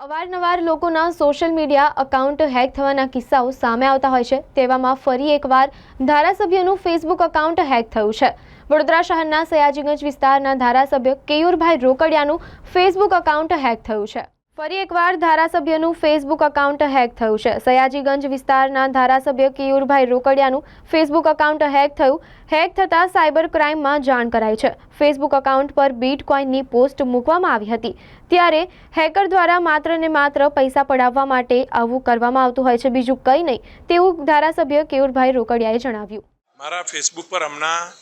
અવારનવાર લોકોના social media account hack થવાના કિસ્સાઓ સામે આવતા હોય છે. તેવામાં ફરી એકવાર ધારાસભ્યનું ફેસબુક અકાઉન્ટ હેક થયું છે. વડોદરા શહેરના સયાજીગંજ વિસ્તારના ધારાસભ્ય કેયુરભાઈ રોકડિયાનું ફેસબુક અકાઉન્ટ હેક થયું છે. ફરી એકવાર ધારાસભ્યનું ફેસબુક અકાઉન્ટ હેક થયું છે. સયાજીગંજ વિસ્તારના ધારાસભ્ય કિયુરભાઈ રોકડિયાનું ફેસબુક અકાઉન્ટ હેક થયું. હેક થતાં સાયબર ક્રાઇમમાં જાણ કરાઈ છે. ફેસબુક અકાઉન્ટ પર બીટકોઇનની પોસ્ટ મૂકવામાં આવી હતી. ત્યારે હેકર દ્વારા માત્ર ને માત્ર પૈસા પડાવવા માટે આવું કરવામાં આવતું હોય છે. બીજું કંઈ નહીં. તેવું ધારાસભ્ય કેયુરભાઈ રોકડિયાએ જણાવ્યું. મારા ફેસબુક પર હમણાં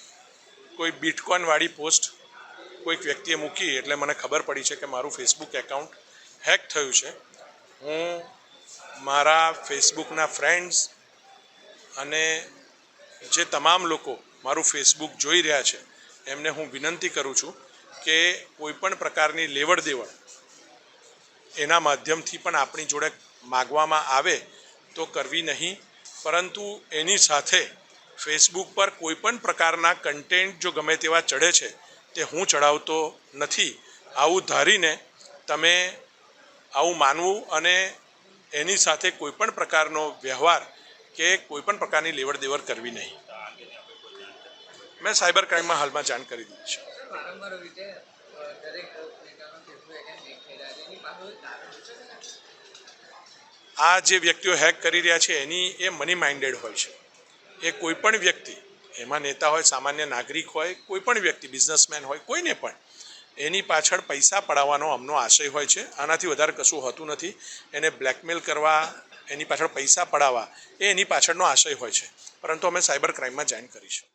કોઈ બીટકોઇનવાળી પોસ્ટ કોઈક વ્યક્તિએ મૂકી, એટલે મને ખબર પડી છે કે મારું ફેસબુક એકાઉન્ટ હેક થયું છે. હું મારા ફેસબુકના ફ્રેન્ડ્સ અને જે તમામ લોકો મારું ફેસબુક જોઈ રહ્યા છે, એમને હું વિનંતી કરું છું કે કોઈ પણ પ્રકારની લેવડ દેવડ એના માધ્યમથી પણ આપણી જોડે માગવામાં આવે તો કરવી નહીં. પરંતુ એની સાથે ફેસબુક પર કોઈ પણ પ્રકારના કન્ટેન્ટ જો ગમે તેવા ચડે છે, તે હું ચડાવતો નથી. આવું ધારીને તમે આવું માનવું અને એની સાથે કોઈ પણ પ્રકારનો વ્યવહાર કે કોઈ પણ પ્રકારની લેવડ દેવડ કરવી નહીં મેં સાયબર ક્રાઇમમાં હાલમાં જાણ કરી દીધી છે? આ જે વ્યક્તિઓ હેક કરી રહ્યા છે, એની એ મની માઇન્ડેડ હોય છે એ કોઈ પણ વ્યક્તિ, એમાં નેતા હોય, સામાન્ય નાગરિક હોય કોઈ પણ વ્યક્તિ, બિઝનેસમેન હોય, કોઈને પણ એની પાછળ પૈસા પડાવવાનો અમનો આશય હોય છે. આનાથી વધારે કશું હોતું નથી. એને બ્લેકમેલ કરવા, એની પાછળ પૈસા પડાવવા, એ એની પાછળનો આશય હોય છે. પરંતુ અમે સાયબર ક્રાઇમમાં જાણ કરી છે